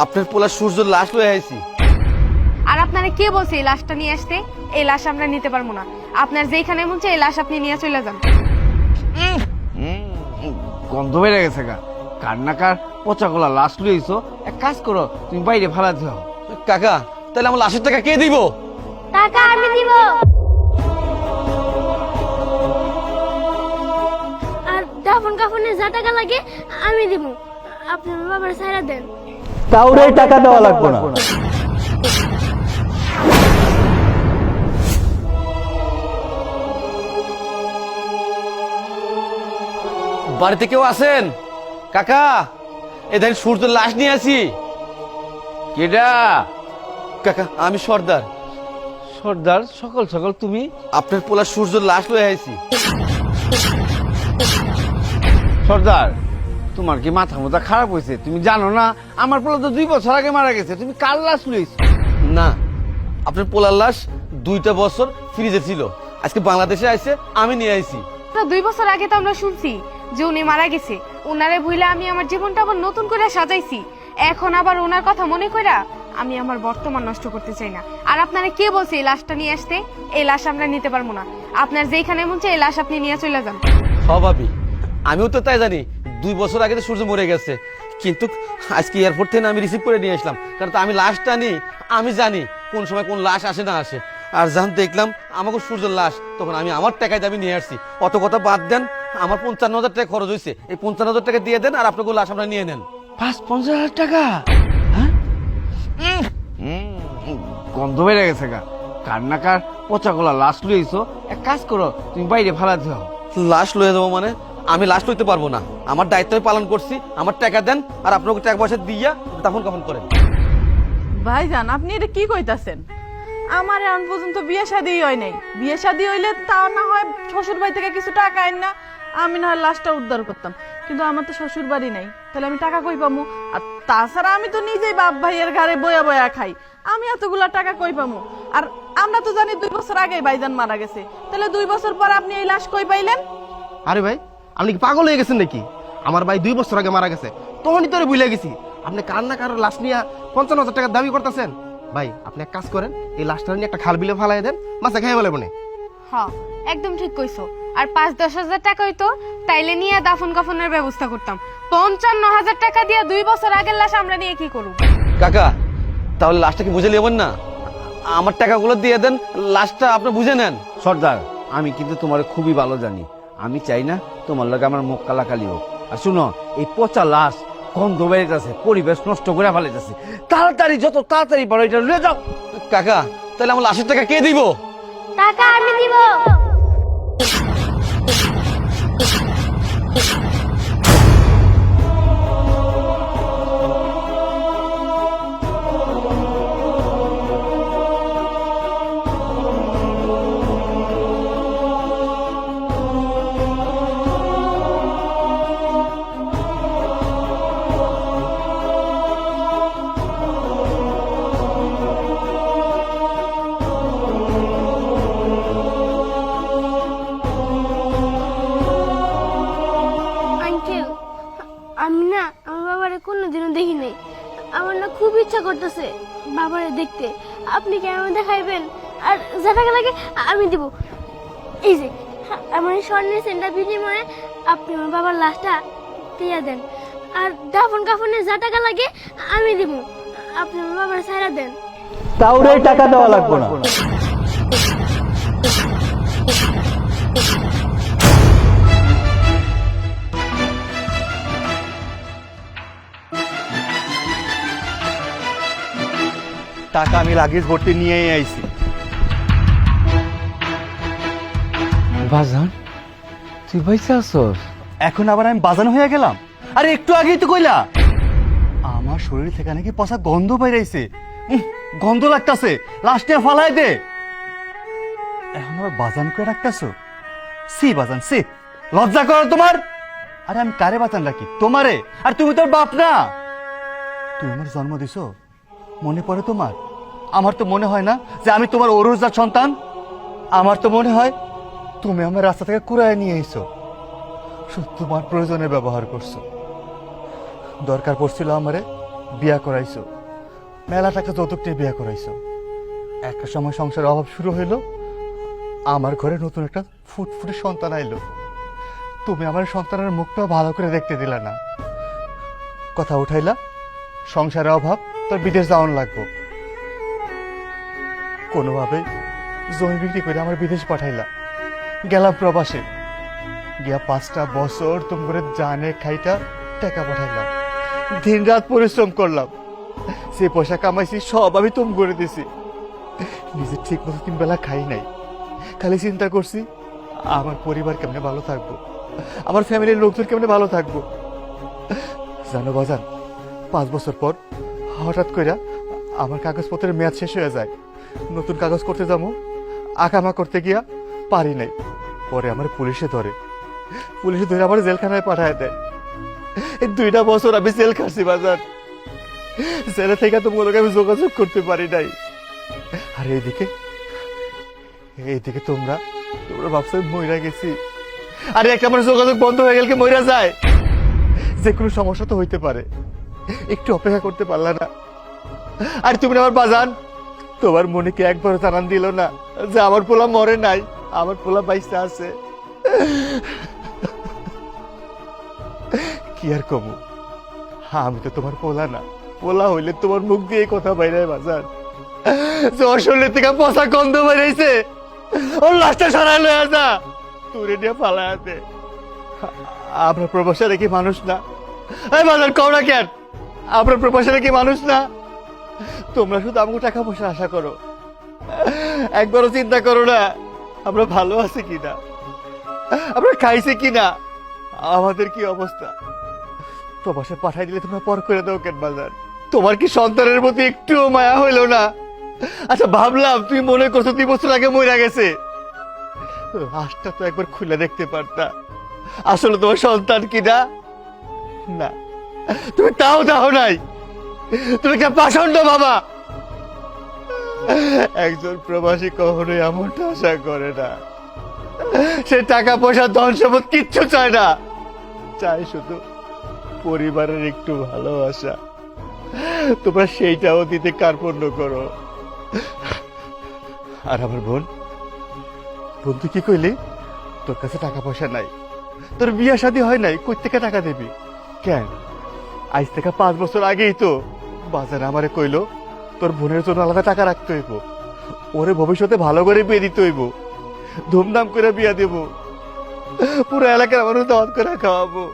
আপনার পোলা সূর্যর লাশ লয়ে আইছি। আর আপনারা কে বলছে এই লাশটা নিয়ে আসতে? এই লাশ আমরা নিতে পারব না। আপনার মন চায় এই লাশ আপনি নিয়ে চলে যান। গন্ধ বেড়ে গেছে গা। কার না কার পচা গলা লাশ লইছো এক কাজ করো তুমি বাইরে ফালা দিও। কাকা তাহলে আমার লাশের টাকা কে দিব? টাকা আমি দিব। আর দাফন কাফনে যা টাকা লাগে আমি দিব। আপনার বাবার সারা দেন। কাউরে টাকা দেওয়া লাগবে না। বাড়িতে কেউ আছেন? কাকা এ দেখেন সূর্যের লাশ নিয়ে আসি। কেডা? কাকা আমি সর্দার। সর্দার সকল সকল তুমি? আপনার পোলা সূর্যের লাশ লয়ে আইছি। সর্দার তোমার কি মাথা মাথা খারাপ হয়েছে? তুমি জানো না আমার পোলা তো দুই বছর আগে মারা গেছে তুমি কার লাশ লইছো? না আপনার পোলার লাশ দুইটা বছর ফ্রিজে ছিল। আজকে বাংলাদেশে আইছে আমি নিয়ে আইছি। তা দুই বছর আগে তো আমরা শুনছি যে উনি মারা গেছে। উনারে ভুলে আমি আমার জীবনটা আবার নতুন করে সাজাইছি। এখন আবার ওনার কথা মনে কইরা আমি আমার বর্তমান নষ্ট করতে চাই না। আর আপনারা কে বলছে এই লাশটা নিয়ে আসতে? এই লাশ আমরা নিতে পারব না। আপনার যেখানে মন চায় এই লাশ আপনি নিয়ে চলে যান। স্বভাবই আমিও তো তাই জানি। দুই বছর আগে তো সূর্য মরে গেছে। কিন্তু আজকে এয়ারপোর্ট থেকে আমি রিসিভ করে নিয়ে আসলাম। কারণ তো আমি লাশটা নিই আমি জানি কোন সময় কোন লাশ আসে না আসে। আর যখন দেখলাম আমাকে সূর্যের লাশ তখন আমি আমার টাকায় দাবি নিয়ে আসছি। অত কথা বাদ দেন আমার পঞ্চান্ন হাজার টাকা খরচ হয়েছে। এই পঞ্চান্ন হাজার টাকা দিয়ে দেন আর আপনাকে লাশ আমরা নিয়ে নেন। পাঁচ পঞ্চাশ হাজার টাকা? হ্যাঁ? উম, উম, গন্ধ বেড়ে গেছে গা। কার না কার পচা গলা লাশ লইছো এক কাজ করো তুমি বাইরে ফালা দিও লাশ লয়ে যাব মানে? আমি লাস্ট হইতে পারব না। আমার দায়িত্ব পালন করছি আমার টাকা দেন আর আপনাকে টাকা পয়সা দিয়া তখন কখন করেন। ভাইজান আপনি এটা কি কইতাছেন? আমার এখন পর্যন্ত বিয়ে শাদী হয় নাই। বিয়ে শাদী হইলে তাও না হয় শ্বশুর বাড়ি থেকে কিছু টাকা আইন না আমি না হয় লাশটা উদ্ধার করতাম। কিন্তু আমার তো শ্বশুর বাড়ি নাই তাহলে আমি টাকা কই পামু? আর তাছাড়া আমি তো নিজেই বাপ ভাইয়ের ঘরে বয়া বয়া খাই আমি এতগুলা টাকা কই পামু? আর আমরা তো জানি দুই বছর আগে ভাইজান মারা গেছে তাহলে দুই বছর পর আপনি এই লাশ কই পাইলেন? আরে ভাই আপনি কি পাগল হয়ে গেছেন নাকি? আমার ভাই দুই বছর আগে মারা গেছে। তখনই তোরে ভুলে গেছি। আপনি কার না কারোর লাশ নিয়ে পঞ্চান্ন হাজার টাকা দাবি করতেছেন? ভাই আপনি এক কাজ করেন এই লাশটা নিয়ে একটা খাল বিলে ফালাই দেন মাছে খেয়ে বলে মনে হ একদম ঠিক কইছো। আর পাঁচ দশ হাজার টাকা হইতো তাইলে নিয়ে দাফন কাফনের ব্যবস্থা করতাম। পঞ্চান্ন হাজার টাকা দিয়ে দুই বছর আগের লাশ আমরা নিয়ে কি করব? কাকা তাহলে লাশটা কি বুঝে নেবেন না? আমার টাকাগুলো দিয়ে দেন লাশটা আপনি বুঝে নেন। সর্দার আমি কিন্তু তোমার খুবই ভালো জানি। আমি চাই না তোমার লগে আমার মুখ কালাকালি হোক। আর শুনো এই পচা লাশ গন্ধ বেড়েছে পরিবেশ নষ্ট করে ফেলেছে তাড়াতাড়ি যত তাড়াতাড়ি পারো এটা লয়ে যাও। কাকা তাহলে আমার লাশের টাকা কে দিব? টাকা আমি দিব। আমার না খুব ইচ্ছা করতেছে। বাবারে দেখতে, আপনি কি আমাকে দেখাইবেন? আর যা টাকা লাগে আমি দিব। এই যে, আমার স্বর্ণের সেন্টার বিনিময়ে আপনি আমার বাবার লাশটা দিয়ে দেন। আর দাফন কাফনে যা টাকা লাগে আমি দিব। আপনি আমার বাবার সারা দেন। কাউরে টাকা দেওয়া লাগবে না। টাকা আমি লাগেজ ভর্তি নিয়েই আইছি। বাজান তুই বাইসা আসস এখন আবার আমি বাজানো হয়ে গেলাম। আরে একটু আগেই তো কইলা। আমার শরীর থেকে নাকি পচা গন্ধ বাইরাইছে উহ, গন্ধ লাগতাছে। লাস্টে ফালাই দে। এখন আবার বাজান করে রাখতেছো সি বাজান সি। লজ্জা করো তোমার। আরে আমি কারে বাজান রাখি? তোমারে। আর তুমি তোর বাপ না। তুমি আমার জন্ম দিছো? মনে পড়ে তোমার? আমার তো মনে হয় না যে আমি তোমার অরুজার সন্তান। আমার তো মনে হয় তুমি আমার রাস্তা থেকে কুড়ায় নিয়ে এসো। তোমার প্রয়োজনে ব্যবহার করছ। দরকার পড়ছিল আমারে বিয়া করাইছো। মেলা টাকা যৌতুক বিয়া করাইছো। একটা সময় সংসারের অভাব শুরু হইল। আমার ঘরে নতুন একটা ফুটফুটে সন্তান আইলো। তুমি আমার সন্তানের মুখটাও ভালো করে দেখতে দিলা না। কথা উঠাইলা, সংসারের অভাব তোর বিদেশ যাওয়ান লাগবো। কোনোভাবে জমি বিক্রি করে আমার বিদেশ পাঠাইলা। গেলাম প্রবাসে। গিয়া পাঁচটা বছর তুম করে জানে, খাইটা, টাকা পাঠাইলাম। দিন রাত পরিশ্রম করলাম। সে পয়সা কামাইছি, সব আমি তুম করে দিছি। নিজে ঠিক মতো তিন বেলা খাই নাই। খালি চিন্তা করছি, আমার পরিবার কেমনে ভালো থাকব? আমার ফ্যামিলির লোকজন কেমনে ভালো থাকব? জানো বাজান, পাঁচ বছর পর হঠাৎ করে আমার কাগজপত্রের মেয়াদ শেষ হয়ে যায়। নতুন কাগজ করতে যাব আকামা করতে গিয়া পারি নাই। পরে আমার পুলিশে ধরে। পুলিশে ধরে আমার জেলখানায় পাঠায় দেয়। এই দুইটা বছর আমি জেল খাচ্ছি বাজার জেলে থেকে তো মনে আমি যোগাযোগ করতে পারি নাই। আর এইদিকে এইদিকে তোমরা তোমরা ভাবছ মইরা গেছি। আরে একটা আমার যোগাযোগ বন্ধ হয়ে গেলে কি মইরা যায়? যে কোনো সমস্যা তো হইতে পারে। একটু অপেক্ষা করতে পারলা না। আর, তুমি আমার বাজান। তোমার মনে কি একবার জানান দিল না যে আমার পোলা মরে নাই, আমার পোলা বাইসে আছে। কি আর কমু? আমি তো তোমার পোলা না। পোলা হইলে তোমার মুখ দিয়ে কথা বাইরে বাজার যে ওর থেকে পচা গন্ধ বেরিয়েছে। ওর লাশটা সরাই লয়ে আসা তুরে নিয়ে আছে আমরা প্রবাসে দেখি মানুষ না। এই বাজার কওনা কেন? আমরা প্রবাসে কি মানুষ না? তোমরা শুধু আমাকে টাকা পয়সা আশা করো। একবারও চিন্তা করো না, আমরা ভালো আছি কিনা? আমরা খাইছি কিনা? আমাদের কি অবস্থা? প্রবাসে পাঠাই দিলে তোমরা পর করে দাও কেন বাজার তোমার কি সন্তানের প্রতি একটুও মায়া হইল না? আচ্ছা ভাবলাম তুই মনে করছ দুই বছর আগে মরে গেছে। লাশটা তো একবার খুলে দেখতে পারতা। আসলে তোমার সন্তান কিনা? না। তুমি তাও দাও নাই। তুমি কে পাষণ্ড, বাবা? একজন প্রবাসী কখনোই এমনটা আশা করে না। সে টাকা, পয়সা, ধন সম্পদ কিচ্ছু চায় না। চায় শুধু পরিবারের একটু ভালোবাসা। তোমরা সেইটাও দিতে কার্পণ্য করো। আর আমার বোন? বোন, তুই কি কইলি? তোর কাছে টাকা পয়সা নাই। তোর বিয়ে শাদী হয় নাই, কই থেকে টাকা দিবি? কেন? আজ থেকে পাঁচ বছর আগেই তো। বাজারে আমারে কইলো, তোর বোনের জন্য আলাদা টাকা রাখতে হইব। ওরে ভবিষ্যতে ভালো করে বিয়ে দিতে হইব। ধুমধাম করে বিয়ে দেব। পুরো এলাকার মানুষ দাওয়াত করে খাওয়াবো।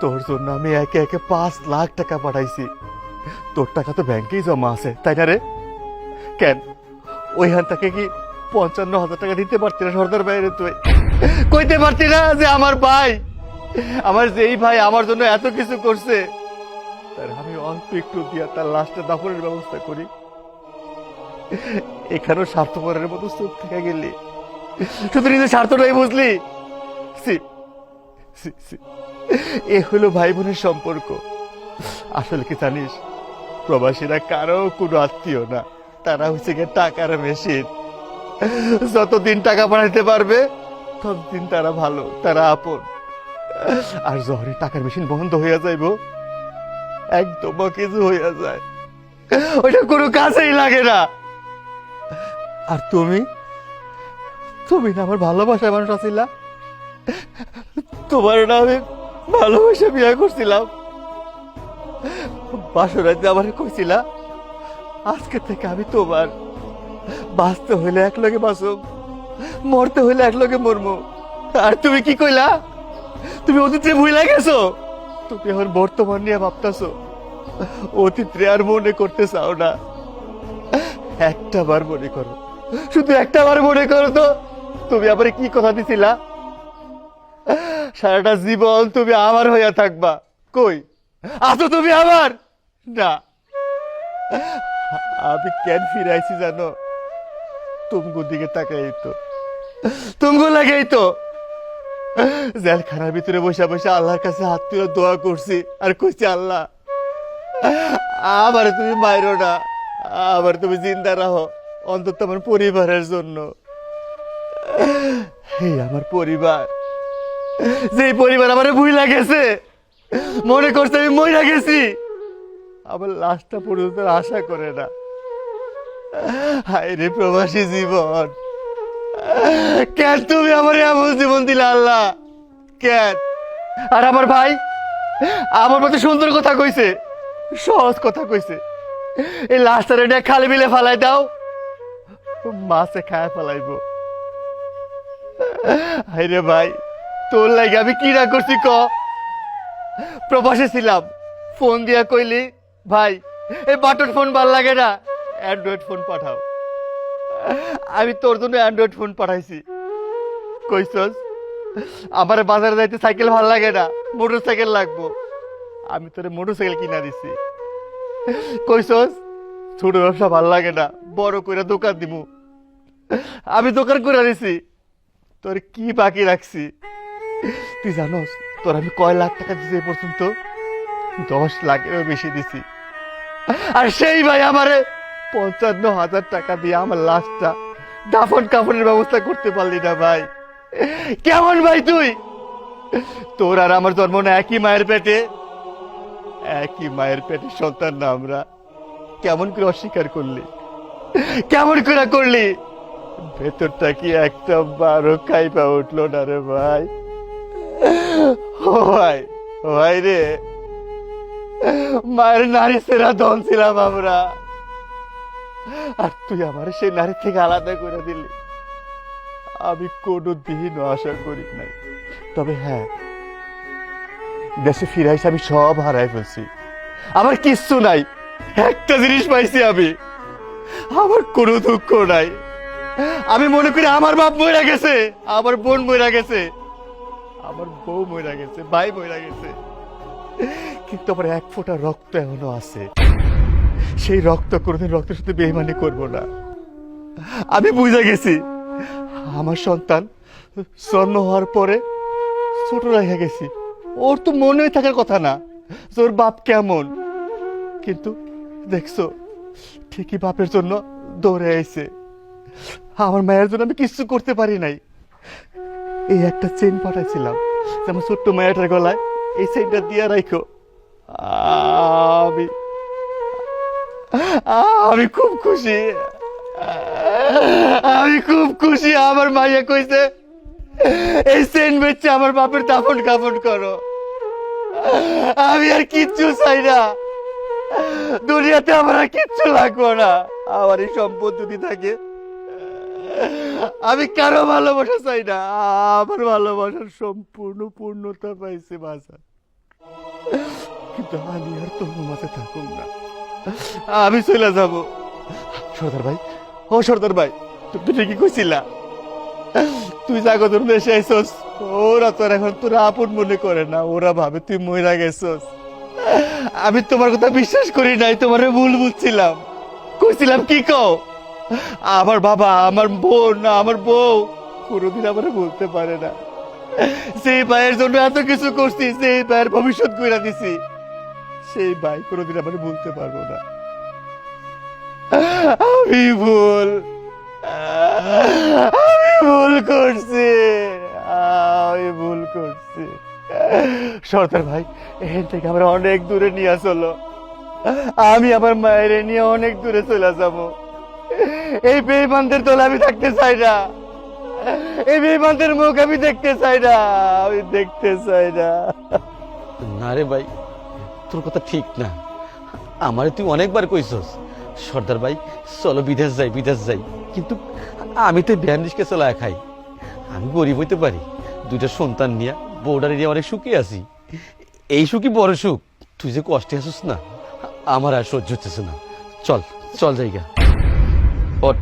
তোর জন্য আমি একে একে পাঁচ লাখ টাকা পাঠাইছি। তোর টাকা তো ব্যাংকেই জমা আছে, তাই না রে? কেন? ওইখান থেকে কি পঞ্চান্ন হাজার টাকা দিতে পারতি না সর্দার বাইরে তুই? কইতে পারতি না যে আমার ভাই আমার যেই ভাই আমার জন্য এত কিছু করছে, তার আমি অল্প একটু দিয়া তার লাশটা দাফনের ব্যবস্থা করি। এখানেও স্বার্থপরের মতো চুপ থেকে গেলি। শুধু নিজের স্বার্থ স্বার্থটাই বুঝলি। এ হলো ভাই বোনের সম্পর্ক। আসলে কি জানিস, প্রবাসীরা কারও কোনো আত্মীয় না, তারা হচ্ছে গিয়ে টাকার মেশিন। যতদিন টাকা পাঠাইতে পারবে, ততদিন তারা ভালো, তারা আপন। আর যখনই টাকার মেশিন বন্ধ হইয়া যাইব। একদম কিছু হইয়া যায়। ওইটা কোনো কাজেই লাগে না। আর তুমি? তুমি না আমার ভালোবাসার মানুষ আছিলা? তোমার না আমি ভালোবাসা বিয়ে করছিলাম। বাসরাতে আমার কইছিলা, আজকে থেকে আমি তোমার। বাঁচতে হইলে এক লগে বাঁচব মরতে হইলে এক লগে মরমু। আর তুমি কি কইলা? তুমি অতীতে ভুলে গেছো? তুমি এখন বর্তমান নিয়ে ভাবতেছো। অতীতে আর মনে করতে চাও না। একটা বার মনে করো। শুধু একটা বার মনে করো তো। তুমি আবার কি কথা দিছিলা? সারাটা জীবন তুমি আমার হইয়া থাকবা। কই? আছো তুমি আমার? না। আমি কেন ফিরে আইছি জানো? তুমগো দিকে তাকাই তো তুমগো লাগাই তো জেলখানার ভিতরে বসে বসে আল্লাহর কাছে হাত তুলে দোয়া করছি। আর কইছি আল্লাহ আবার তুমি মাইরো না আবার তুমি জিন্দা রাখো, অন্তত আমার পরিবারের জন্য। এই আমার পরিবার যে পরিবার আমার ভুই লাগেছে মনে করছে আমি মইরা গেছি, আমার লাশটা পর্যন্ত আশা করে না। হায় রে প্রবাসী জীবন। কেন তুমি আমার এমন জীবন দিলে, আল্লাহ? কেন? আর আমার ভাই, আমার মতো সুন্দর কথা কইছে, সহজ কথা কইছে। এই লাশটা রেডে খালি বিলে ফালাই দাও, মাছে খায় ফেলাইব। হাইরে ভাই, তোর লাগে আমি কি না করছি ক? প্রবাসে ছিলাম, ফোন দিয়া কইলি, ভাই, এই বাটন ফোন ভালো লাগে না, অ্যান্ড্রয়েড ফোন পাঠাও। আমি তোর জন্য অ্যান্ড্রয়েড ফোন পাঠাইছি। কইছস? আমার বাজারে যাইতে সাইকেল ভালো লাগে না মোটর সাইকেল লাগবো। আমি তোরে মোটর সাইকেল কিনা দিছি। কইছস? ছোট ব্যবসা ভালো লাগে না, বড় করে দোকান দিমু। আমি দোকান করে দিছি। তোর কি বাকি রাখছি? তুই জানোস, তোর আমি কয় লাখ টাকা দিছি পর্যন্ত? দশ লাখেরও বেশি দিছি। আর সেই ভাই আমারে পঞ্চান্ন হাজার টাকা দিয়ে আমার লাশটা দাফন কাফনের ব্যবস্থা করতে পারলি না ভাই। কেমন ভাই তুই? তোর আর আমার জন্ম না একই মায়ের পেটে। একই মায়ের পেটে সন্তান না আমরা। কেমন করে অস্বীকার করলি? কেমন করে করলি? ভেতরটা কি একটা বারো খাইপা উঠল না রে ভাই। ভাই ভাই রে। মায়ের নারী সেরা দন ছিলাম আমরা। আর তুই আমার সেই নারী থেকে আলাদা করে দিলি। আমি কোনো দিনও আশা করি নাই। তবে হ্যাঁ দেশে ফিরাইছে আমি সব হারাই ফেলছি। আমার কিচ্ছু নাই, একটা জিনিস পাইছি আমি। আমার কোনো দুঃখ নাই। আমি মনে করি আমার বাপ মরে গেছে, আমার বোন মরে গেছে, আমার বউ মরে গেছে, ভাই মরে গেছে। কিন্তু আমার এক ফোঁটা রক্ত এখনও আছে। সেই রক্ত কোনোদিন রক্তের সাথে বেইমানি করব না। আমি বুঝে গেছি। আমার সন্তান স্বর্ণ হওয়ার পরে ছোট রেখে গেছি। ওর তো মনে থাকার কথা না ওর বাপ কেমন। কিন্তু দেখছ, ঠিকই বাপের জন্য দৌড়ে আইছে। আমার মায়ের জন্য আমি কিছু করতে পারি নাই। এই একটা চেন পাঠাইছিলাম, যে আমার ছোট্ট মায়াটার গলায় এই চেনটা দিয়ে রাখো আমি আমি খুব খুশি। আমি খুব খুশি, আমার মাইয়া কইছে, এই চেন বেচছে আমার বাপের দাফন কাফন করো। আমি আর কিচ্ছু চাই না। দুনিয়াতে আমার আর কিচ্ছু লাগবে না। আমার এই সম্পদ যদি থাকে, আমি কারও ভালোবাসা চাই না। আমার ভালোবাসার সম্পূর্ণ পূর্ণতা পাইছে বাসা কিন্তু আমি আর তোর মাঝে থাকুম না। আমি চলে যাব। সর্দার ভাই, ও সর্দার ভাই, তুমি ঠিকই কইছিলা। তুই জাগতর দেশে আইসস ওরা তোর এখন তোর আপন মনে করে না, ওরা ভাবে তুই মইরা গেছস। আমি তোমার কথা বিশ্বাস করি নাই, তোমারে ভুল বুঝছিলাম। কইছিলাম কি কও? আমার বাবা, আমার বোন আমার বউ কোনোদিন আমার বলতে পারে না। সেই ভাইয়ের জন্য এত কিছু করছি সেই ভাইয়ের ভবিষ্যৎ কইরা দিছি। সেই ভাই কোনোদিন আমার বলতে পারব না। আমি ভুল। আমি ভুল করছি। আমি ভুল করছি। সর্দার ভাই, এখান থেকে আমরা অনেক দূরে নিয়ে আসলো আমি আমার মায়ের নিয়ে অনেক দূরে চলে যাব। এই বেইমানদের দল আমি থাকতে চাই না। এই বেইমানদের মুখ আমি দেখতে চাই না। আমি দেখতে চাই না। না রে ভাই তোর কথা ঠিক না। আমারে তুই অনেকবার কইছস, সর্দার ভাই, চলো বিদেশ যাই বিদেশ যাই। কিন্তু আমি তো ব্যান্ডিজকে চলা খাই। আমি গরিব হইতে পারি, দুইটা সন্তান নিয়ে বউডারে নিয়ে অনেক সুখী আছি। এই সুখী বড় সুখ, তুই যে কষ্টে আসিস না, আমার আর সহ্য হচ্ছে না। চল চল জায়গা ওঠ।